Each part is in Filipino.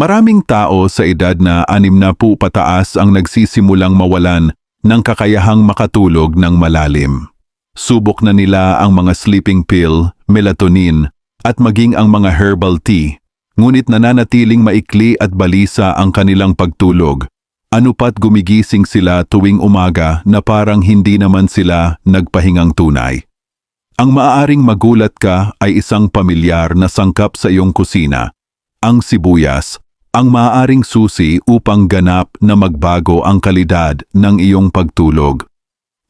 Maraming tao sa edad na anim na po pataas ang nagsisimulang mawalan ng kakayahang makatulog ng malalim. Subok na nila ang mga sleeping pill, melatonin, at maging ang mga herbal tea, ngunit nananatiling maikli at balisa ang kanilang pagtulog. Ano pat gumigising sila tuwing umaga na parang hindi naman sila nagpahingang tunay. Ang maaaring magulat ka ay isang pamilyar na sangkap sa iyong kusina, ang sibuyas, ang maaaring susi upang ganap na magbago ang kalidad ng iyong pagtulog.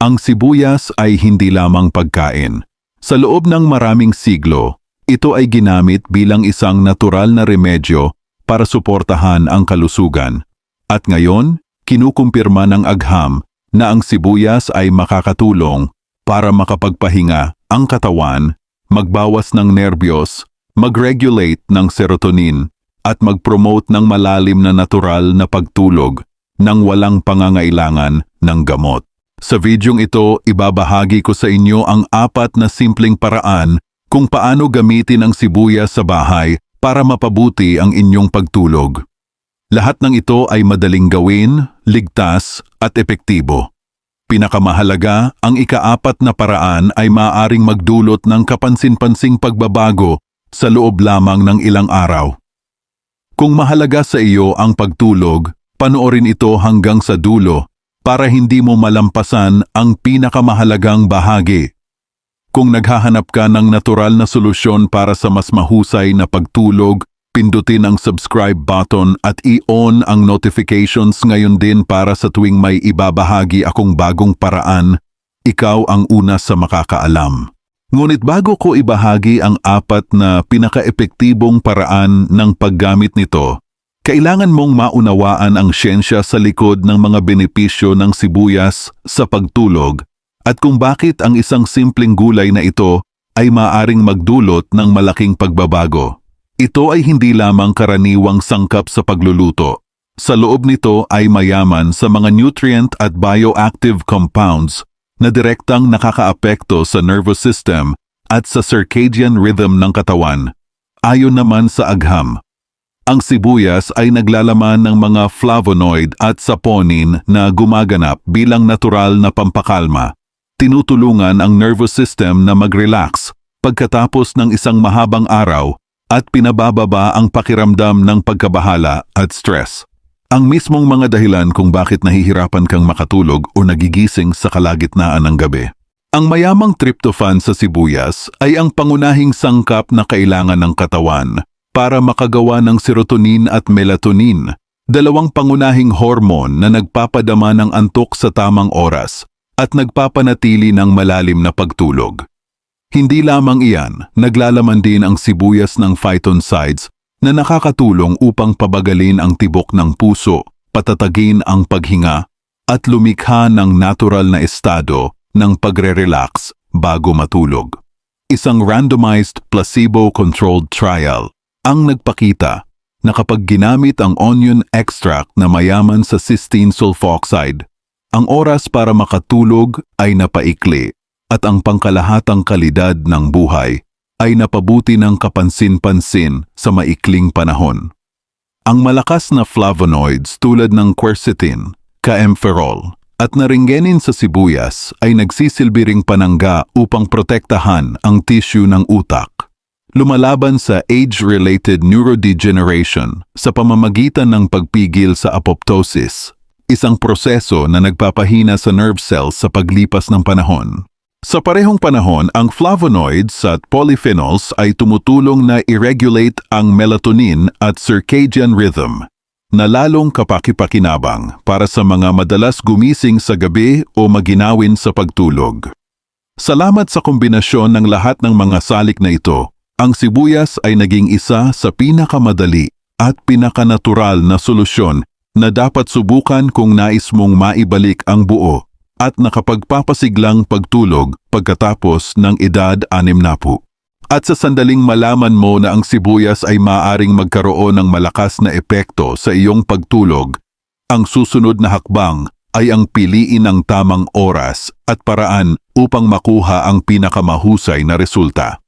Ang sibuyas ay hindi lamang pagkain. Sa loob ng maraming siglo, ito ay ginamit bilang isang natural na remedyo para suportahan ang kalusugan. At ngayon, kinukumpirma ng agham na ang sibuyas ay makakatulong para makapagpahinga ang katawan, magbawas ng nerbiyos, mag-regulate ng serotonin, at mag-promote ng malalim na natural na pagtulog nang walang pangangailangan ng gamot. Sa videong ito, ibabahagi ko sa inyo ang apat na simpleng paraan kung paano gamitin ang sibuyas sa bahay para mapabuti ang inyong pagtulog. Lahat ng ito ay madaling gawin, ligtas at epektibo. Pinakamahalaga, ang ikaapat na paraan ay maaaring magdulot ng kapansin-pansing pagbabago sa loob lamang ng ilang araw. Kung mahalaga sa iyo ang pagtulog, panoorin ito hanggang sa dulo para hindi mo malampasan ang pinakamahalagang bahagi. Kung naghahanap ka ng natural na solusyon para sa mas mahusay na pagtulog, pindutin ang subscribe button at i-on ang notifications ngayon din para sa tuwing may ibabahagi akong bagong paraan, ikaw ang una sa makakaalam. Ngunit bago ko ibahagi ang apat na pinakaepektibong paraan ng paggamit nito, kailangan mong maunawaan ang siyensya sa likod ng mga benepisyo ng sibuyas sa pagtulog at kung bakit ang isang simpleng gulay na ito ay maaring magdulot ng malaking pagbabago. Ito ay hindi lamang karaniwang sangkap sa pagluluto. Sa loob nito ay mayaman sa mga nutrient at bioactive compounds na direktang nakakaapekto sa nervous system at sa circadian rhythm ng katawan. Ayon naman sa agham, ang sibuyas ay naglalaman ng mga flavonoid at saponin na gumaganap bilang natural na pampakalma. Tinutulungan ang nervous system na mag-relax pagkatapos ng isang mahabang araw at pinabababa ang pakiramdam ng pagkabahala at stress. Ang mismong mga dahilan kung bakit nahihirapan kang makatulog o nagigising sa kalagitnaan ng gabi. Ang mayamang tryptophan sa sibuyas ay ang pangunahing sangkap na kailangan ng katawan para makagawa ng serotonin at melatonin, dalawang pangunahing hormone na nagpapadama ng antok sa tamang oras at nagpapanatili ng malalim na pagtulog. Hindi lamang iyan, naglalaman din ang sibuyas ng phytoncides na nakakatulong upang pabagalin ang tibok ng puso, patatagin ang paghinga, at lumikha ng natural na estado ng pagre-relax bago matulog. Isang randomized placebo-controlled trial ang nagpakita na kapag ginamit ang onion extract na mayaman sa cysteine sulfoxide, ang oras para makatulog ay napaikli at ang pangkalahatang kalidad ng buhay ay napabuti ng kapansin-pansin sa maikling panahon. Ang malakas na flavonoids tulad ng quercetin, caempferol, at naringgenin sa sibuyas ay nagsisilbi panangga upang protektahan ang tissue ng utak. Lumalaban sa age-related neurodegeneration sa pamamagitan ng pagpigil sa apoptosis, isang proseso na nagpapahina sa nerve cells sa paglipas ng panahon. Sa parehong panahon, ang flavonoids at polyphenols ay tumutulong na i-regulate ang melatonin at circadian rhythm na lalong kapakipakinabang para sa mga madalas gumising sa gabi o maginawin sa pagtulog. Salamat sa kombinasyon ng lahat ng mga salik na ito, ang sibuyas ay naging isa sa pinakamadali at pinakanatural na solusyon na dapat subukan kung nais mong maibalik ang buo at nakapagpapasiglang pagtulog pagkatapos ng edad anim na po. At sa sandaling malaman mo na ang sibuyas ay maaring magkaroon ng malakas na epekto sa iyong pagtulog, ang susunod na hakbang ay ang piliin ng tamang oras at paraan upang makuha ang pinakamahusay na resulta.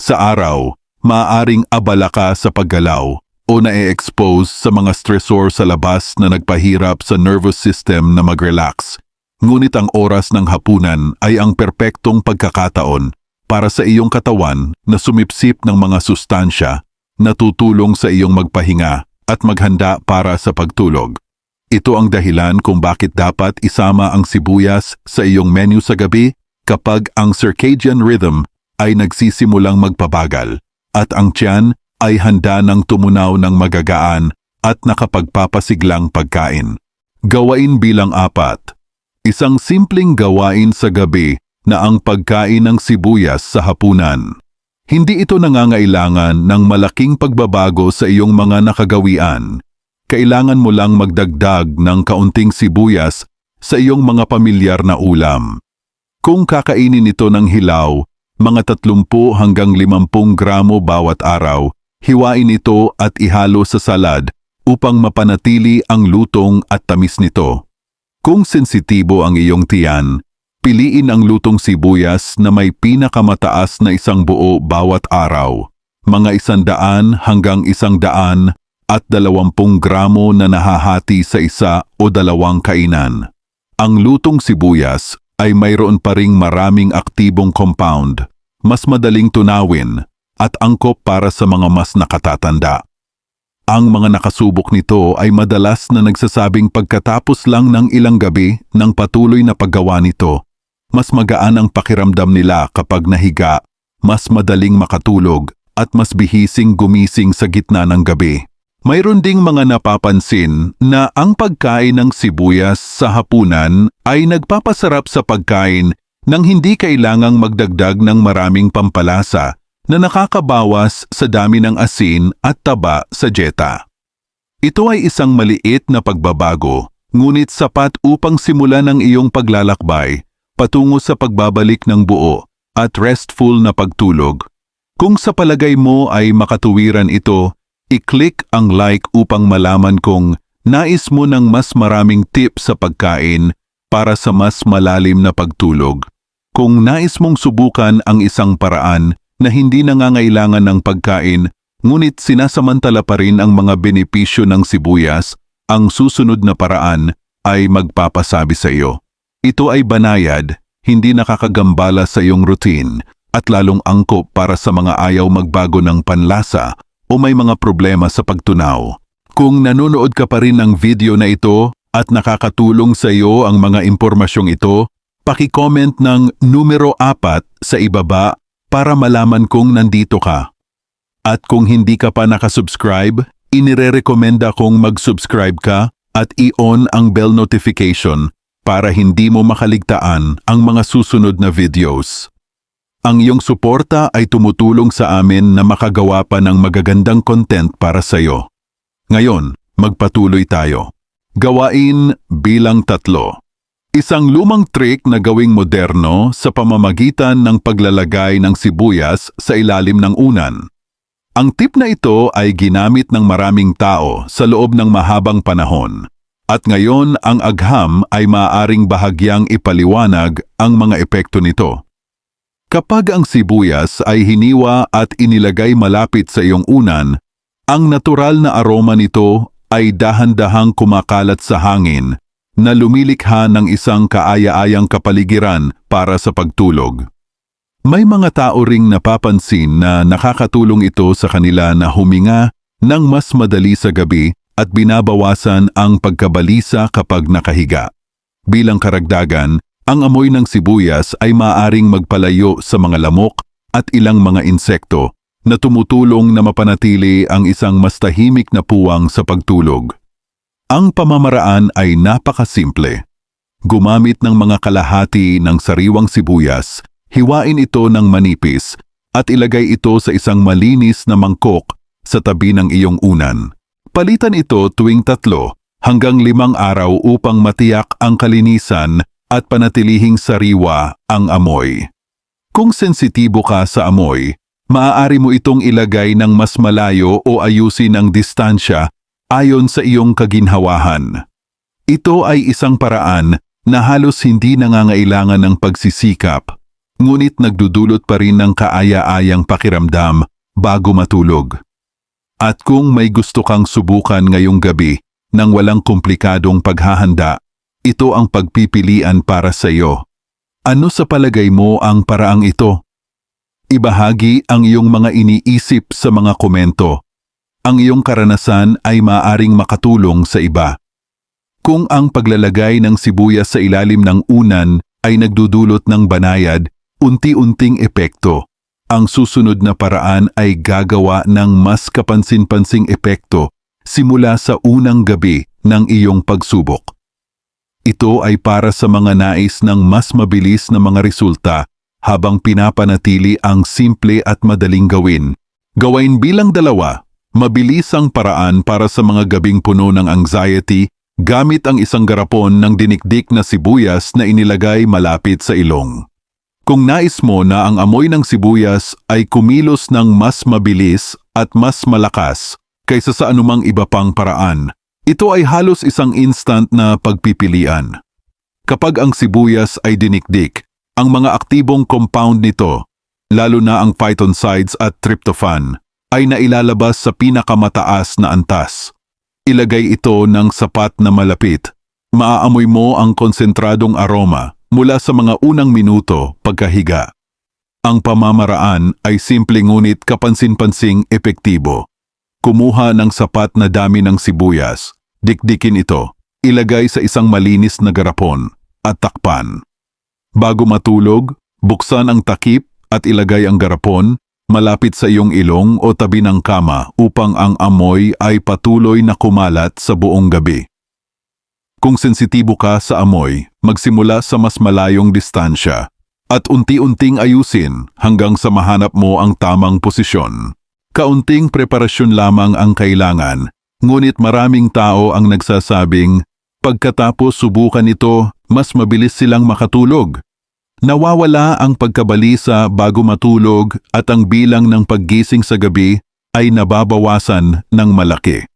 Sa araw, maaring abala ka sa paggalaw o na-expose sa mga stressor sa labas na nagpahirap sa nervous system na mag-relax. Ngunit ang oras ng hapunan ay ang perpektong pagkakataon para sa iyong katawan na sumipsip ng mga sustansya na tutulong sa iyong magpahinga at maghanda para sa pagtulog. Ito ang dahilan kung bakit dapat isama ang sibuyas sa iyong menu sa gabi kapag ang circadian rhythm ay nagsisimulang magpabagal at ang tiyan ay handa ng tumunaw ng magagaan at nakapagpapasiglang pagkain. Gawain bilang apat. Isang simpleng gawain sa gabi na ang pagkain ng sibuyas sa hapunan. Hindi ito nangangailangan ng malaking pagbabago sa iyong mga nakagawian. Kailangan mo lang magdagdag ng kaunting sibuyas sa iyong mga pamilyar na ulam. Kung kakainin ito ng hilaw, mga 30 hanggang 50 gramo bawat araw, hiwain ito at ihalo sa salad upang mapanatili ang lutong at tamis nito. Kung sensitibo ang iyong tiyan, piliin ang lutong sibuyas na may pinakamataas na isang buo bawat araw, mga isandaan hanggang isang daan at dalawampung gramo na nahahati sa isa o dalawang kainan. Ang lutong sibuyas ay mayroon pa ring maraming aktibong compound, mas madaling tunawin at angkop para sa mga mas nakatatanda. Ang mga nakasubok nito ay madalas na nagsasabing pagkatapos lang ng ilang gabi ng patuloy na paggawa nito, mas magaan ang pakiramdam nila kapag nahiga, mas madaling makatulog at mas bihising gumising sa gitna ng gabi. Mayroon ding mga napapansin na ang pagkain ng sibuyas sa hapunan ay nagpapasarap sa pagkain nang hindi kailangang magdagdag ng maraming pampalasa na nakakabawas sa dami ng asin at taba sa dieta. Ito ay isang maliit na pagbabago, ngunit sapat upang simulan ang iyong paglalakbay patungo sa pagbabalik ng buo at restful na pagtulog. Kung sa palagay mo ay makatuwiran ito, i-click ang like upang malaman kung nais mo ng mas maraming tips sa pagkain para sa mas malalim na pagtulog. Kung nais mong subukan ang isang paraan na hindi nangangailangan ng pagkain ngunit sinasamantala pa rin ang mga benepisyo ng sibuyas, ang susunod na paraan ay magpapasabi sa iyo. Ito ay banayad, hindi nakakagambala sa iyong routine at lalong angkop para sa mga ayaw magbago ng panlasa o may mga problema sa pagtunaw. Kung nanonood ka pa rin ng video na ito at nakakatulong sa iyo ang mga impormasyong ito, paki-comment ng numero 4 sa ibaba para malaman kung nandito ka. At kung hindi ka pa nakasubscribe, inirerekomenda kong mag-subscribe ka at i-on ang bell notification para hindi mo makaligtaan ang mga susunod na videos. Ang iyong suporta ay tumutulong sa amin na makagawa pa ng magagandang content para sa iyo. Ngayon, magpatuloy tayo. Gawain bilang tatlo. Isang lumang trick na gawing moderno sa pamamagitan ng paglalagay ng sibuyas sa ilalim ng unan. Ang tip na ito ay ginamit ng maraming tao sa loob ng mahabang panahon. At ngayon ang agham ay maaaring bahagyang ipaliwanag ang mga epekto nito. Kapag ang sibuyas ay hiniwa at inilagay malapit sa iyong unan, ang natural na aroma nito ay dahan-dahang kumakalat sa hangin na lumilikha ng isang kaaya-ayang kapaligiran para sa pagtulog. May mga tao ring napapansin na nakakatulong ito sa kanila na huminga ng mas madali sa gabi at binabawasan ang pagkabalisa kapag nakahiga. Bilang karagdagan, ang amoy ng sibuyas ay maaring magpalayo sa mga lamok at ilang mga insekto na tumutulong na mapanatili ang isang mas tahimik na puwang sa pagtulog. Ang pamamaraan ay napakasimple. Gumamit ng mga kalahati ng sariwang sibuyas, hiwain ito ng manipis at ilagay ito sa isang malinis na mangkok sa tabi ng iyong unan. Palitan ito tuwing tatlo hanggang limang araw upang matiyak ang kalinisan at panatilihing sariwa ang amoy. Kung sensitibo ka sa amoy, maaari mo itong ilagay ng mas malayo o ayusin ang distansya ayon sa iyong kaginhawahan. Ito ay isang paraan na halos hindi nangangailangan ng pagsisikap, ngunit nagdudulot pa rin ng kaaya-ayang pakiramdam bago matulog. At kung may gusto kang subukan ngayong gabi nang walang komplikadong paghahanda, ito ang pagpipilian para sa iyo. Ano sa palagay mo ang paraang ito? Ibahagi ang iyong mga iniisip sa mga komento. Ang iyong karanasan ay maaring makatulong sa iba. Kung ang paglalagay ng sibuyas sa ilalim ng unan ay nagdudulot ng banayad, unti-unting epekto. Ang susunod na paraan ay gagawa ng mas kapansin-pansing epekto simula sa unang gabi ng iyong pagsubok. Ito ay para sa mga nais ng mas mabilis na mga resulta habang pinapanatili ang simple at madaling gawin. Gawain bilang dalawa, mabilis ang paraan para sa mga gabing puno ng anxiety gamit ang isang garapon ng dinikdik na sibuyas na inilagay malapit sa ilong. Kung nais mo na ang amoy ng sibuyas ay kumilos ng mas mabilis at mas malakas kaysa sa anumang iba pang paraan, ito ay halos isang instant na pagpipilian. Kapag ang sibuyas ay dinikdik, ang mga aktibong compound nito, lalo na ang phytoncides at tryptophan, ay nailalabas sa pinakamataas na antas. Ilagay ito ng sapat na malapit. Maaamoy mo ang konsentradong aroma mula sa mga unang minuto pagkahiga. Ang pamamaraan ay simple ngunit kapansin-pansing epektibo. Kumuha ng sapat na dami ng sibuyas, dikdikin ito, ilagay sa isang malinis na garapon, at takpan. Bago matulog, buksan ang takip at ilagay ang garapon malapit sa iyong ilong o tabi ng kama upang ang amoy ay patuloy na kumalat sa buong gabi. Kung sensitibo ka sa amoy, magsimula sa mas malayong distansya at unti-unting ayusin hanggang sa mahanap mo ang tamang posisyon. Kaunting preparasyon lamang ang kailangan, ngunit maraming tao ang nagsasabing, pagkatapos subukan ito, mas mabilis silang makatulog. Nawawala ang pagkabalisa bago matulog at ang bilang ng paggising sa gabi ay nababawasan ng malaki.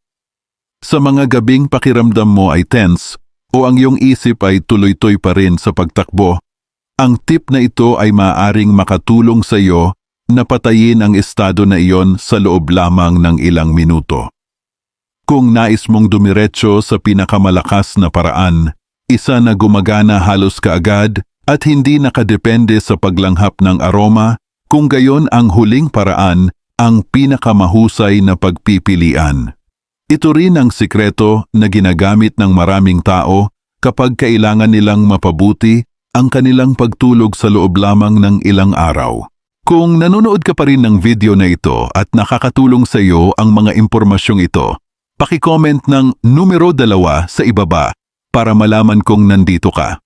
Sa mga gabing pakiramdam mo ay tense o ang iyong isip ay tuloy-toy pa rin sa pagtakbo, ang tip na ito ay maaring makatulong sa iyo na patayin ang estado na iyon sa loob lamang ng ilang minuto. Kung nais mong dumiretso sa pinakamalakas na paraan, isa na gumagana halos kaagad at hindi nakadepende sa paglanghap ng aroma, kung gayon ang huling paraan ang pinakamahusay na pagpipilian. Ito rin ang sikreto na ginagamit ng maraming tao kapag kailangan nilang mapabuti ang kanilang pagtulog sa loob lamang ng ilang araw. Kung nanonood ka pa rin ng video na ito at nakakatulong sa iyo ang mga impormasyong ito, paki-comment ng numero dalawa sa ibaba para malaman kong nandito ka.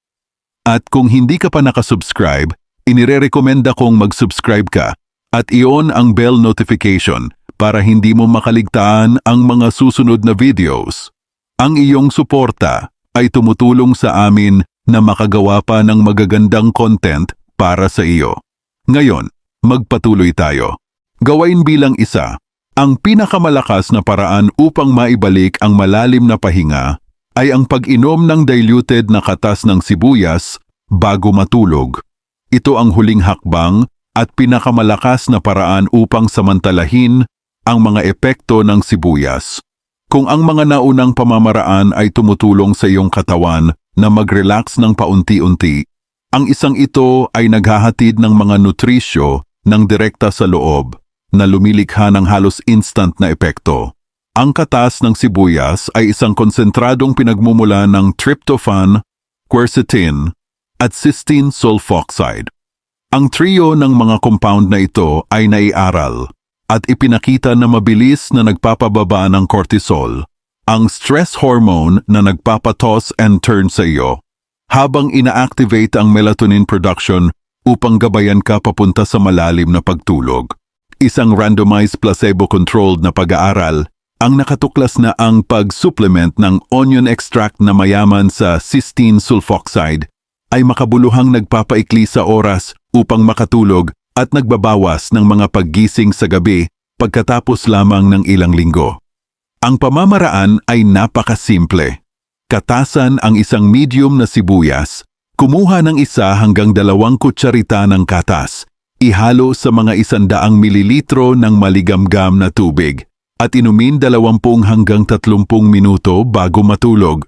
At kung hindi ka pa nakasubscribe, inire-recommenda kong mag-subscribe ka at i-on ang bell notification para hindi mo makaligtaan ang mga susunod na videos. Ang iyong suporta ay tumutulong sa amin na makagawa pa ng magagandang content para sa iyo. Ngayon, magpatuloy tayo. Gawain bilang isa, ang pinakamalakas na paraan upang maibalik ang malalim na pahinga ay ang pag-inom ng diluted na katas ng sibuyas bago matulog. Ito ang huling hakbang at pinakamalakas na paraan upang samantalahin ang mga epekto ng sibuyas. Kung ang mga naunang pamamaraan ay tumutulong sa iyong katawan na mag-relax ng paunti-unti, ang isang ito ay naghahatid ng mga nutrisyo ng direkta sa loob na lumilikha ng halos instant na epekto. Ang katas ng sibuyas ay isang konsentradong pinagmumula ng tryptophan, quercetin, at cysteine sulfoxide. Ang trio ng mga compound na ito ay naiaral at ipinakita na mabilis na nagpapababa ng cortisol, ang stress hormone na nagpapatos and turn sa iyo, habang ina-activate ang melatonin production upang gabayan ka papunta sa malalim na pagtulog. Isang randomized placebo-controlled na pag-aaral ang nakatuklas na ang pag-supplement ng onion extract na mayaman sa cysteine sulfoxide ay makabuluhang nagpapaikli sa oras upang makatulog at nagbabawas ng mga paggising sa gabi pagkatapos lamang ng ilang linggo. Ang pamamaraan ay napakasimple. Katasan ang isang medium na sibuyas, kumuha ng isa hanggang dalawang kutsarita ng katas, ihalo sa mga isandaang mililitro ng maligamgam na tubig, at inumin 20 hanggang 30 minuto bago matulog.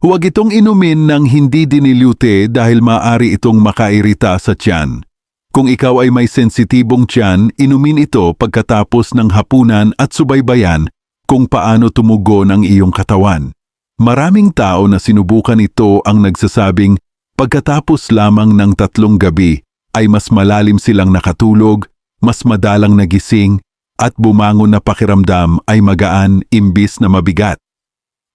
Huwag itong inumin ng hindi dinilute dahil maaari itong makairita sa tiyan. Kung ikaw ay may sensitibong tiyan, inumin ito pagkatapos ng hapunan at subaybayan kung paano tumugon ang iyong katawan. Maraming tao na sinubukan ito ang nagsasabing pagkatapos lamang ng tatlong gabi ay mas malalim silang nakatulog, mas madalang nagising, at bumangon na pakiramdam ay magaan imbis na mabigat.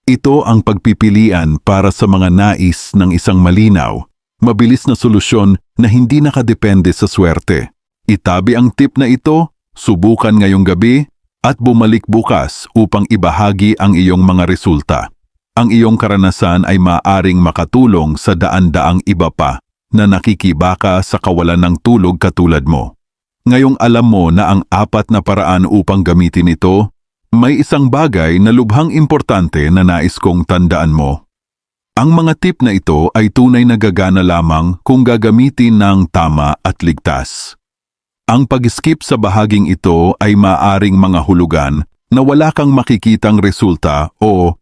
Ito ang pagpipilian para sa mga nais ng isang malinaw, mabilis na solusyon na hindi nakadepende sa swerte. Itabi ang tip na ito, subukan ngayong gabi, at bumalik bukas upang ibahagi ang iyong mga resulta. Ang iyong karanasan ay maaring makatulong sa daan-daang iba pa na nakikibaka sa kawalan ng tulog katulad mo. Ngayong alam mo na ang apat na paraan upang gamitin ito, may isang bagay na lubhang importante na nais kong tandaan mo. Ang mga tip na ito ay tunay na gagana lamang kung gagamitin ng tama at ligtas. Ang pag-skip sa bahaging ito ay maaring mga hulugan na wala kang makikitang resulta o,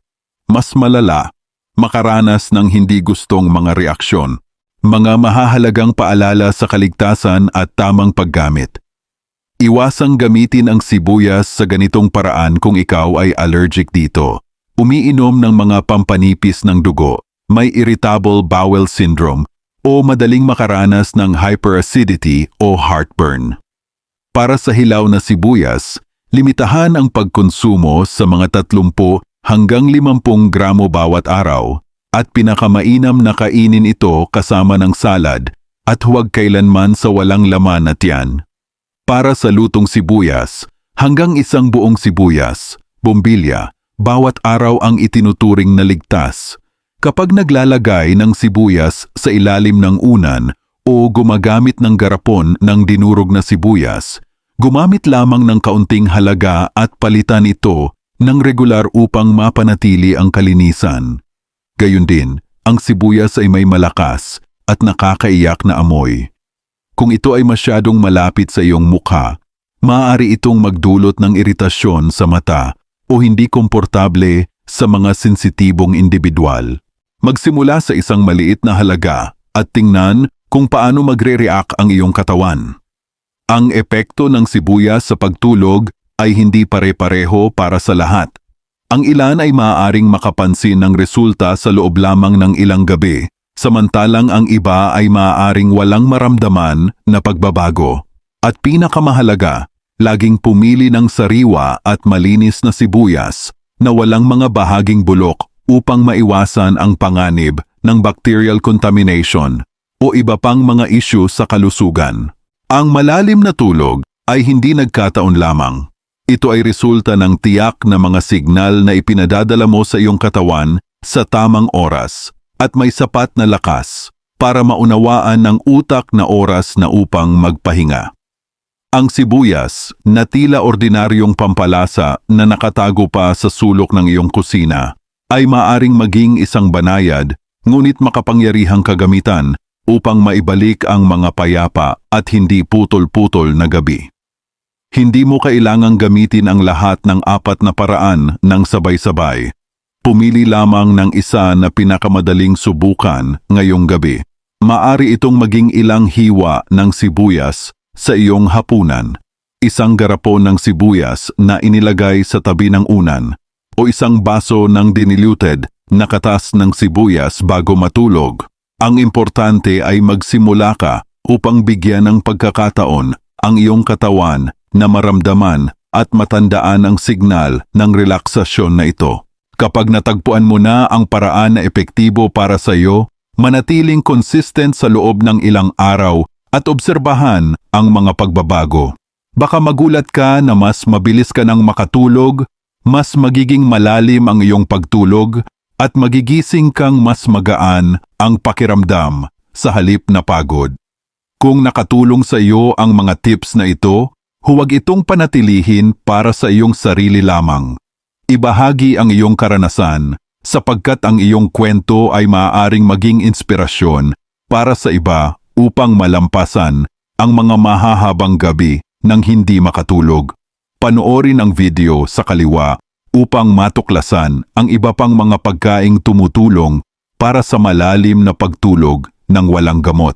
mas malala, makaranas ng hindi gustong mga reaksyon. Mga mahahalagang paalala sa kaligtasan at tamang paggamit. Iwasang gamitin ang sibuyas sa ganitong paraan kung ikaw ay allergic dito. Umiinom ng mga pampanipis ng dugo, may irritable bowel syndrome, o madaling makaranas ng hyperacidity o heartburn. Para sa hilaw na sibuyas, limitahan ang pagkonsumo sa mga 30 hanggang 50 gramo bawat araw at pinakamainam na kainin ito kasama ng salad at huwag kailanman sa walang laman at yan. Para sa lutong sibuyas, hanggang isang buong sibuyas, bombilya, bawat araw ang itinuturing na ligtas. Kapag naglalagay ng sibuyas sa ilalim ng unan o gumagamit ng garapon ng dinurog na sibuyas, gumamit lamang ng kaunting halaga at palitan ito ng regular upang mapanatili ang kalinisan. Gayun din, ang sibuyas ay may malakas at nakakaiyak na amoy. Kung ito ay masyadong malapit sa iyong mukha, maaari itong magdulot ng iritasyon sa mata o hindi komportable sa mga sensitibong individual. Magsimula sa isang maliit na halaga at tingnan kung paano magre-react ang iyong katawan. Ang epekto ng sibuyas sa pagtulog ay hindi pare-pareho para sa lahat. Ang ilan ay maaaring makapansin ng resulta sa loob lamang ng ilang gabi samantalang ang iba ay maaaring walang maramdaman na pagbabago. At pinakamahalaga, laging pumili ng sariwa at malinis na sibuyas na walang mga bahaging bulok upang maiwasan ang panganib ng bacterial contamination o iba pang mga isyu sa kalusugan. Ang malalim na tulog ay hindi nagkataon lamang. Ito ay resulta ng tiyak na mga signal na ipinadadala mo sa iyong katawan sa tamang oras at may sapat na lakas para maunawaan ng utak na oras na upang magpahinga. Ang sibuyas na tila ordinaryong pampalasa na nakatago pa sa sulok ng iyong kusina ay maaring maging isang banayad ngunit makapangyarihang kagamitan upang maibalik ang mga payapa at hindi putol-putol na gabi. Hindi mo kailangang gamitin ang lahat ng apat na paraan ng sabay-sabay Pumili lamang ng isa na pinakamadaling subukan ngayong gabi. Maari itong maging ilang hiwa ng sibuyas sa iyong hapunan, isang garapon ng sibuyas na inilagay sa tabi ng unan, o isang baso ng diniluted na katas ng sibuyas bago matulog. Ang importante ay magsimula ka upang bigyan ng pagkakataon ang iyong katawan na maramdaman at matandaan ang signal ng relaksasyon na ito. Kapag natagpuan mo na ang paraan na epektibo para sa iyo, manatiling consistent sa loob ng ilang araw at obserbahan ang mga pagbabago. Baka magulat ka na mas mabilis ka nang makatulog, mas magiging malalim ang iyong pagtulog, at magigising kang mas magaan ang pakiramdam sa halip na pagod. Kung nakatulong sa iyo ang mga tips na ito, huwag itong panatilihin para sa iyong sarili lamang. Ibahagi ang iyong karanasan sapagkat ang iyong kwento ay maaaring maging inspirasyon para sa iba upang malampasan ang mga mahahabang gabi ng hindi makatulog. Panoorin ang video sa kaliwa upang matuklasan ang iba pang mga pagkaing tumutulong para sa malalim na pagtulog ng walang gamot.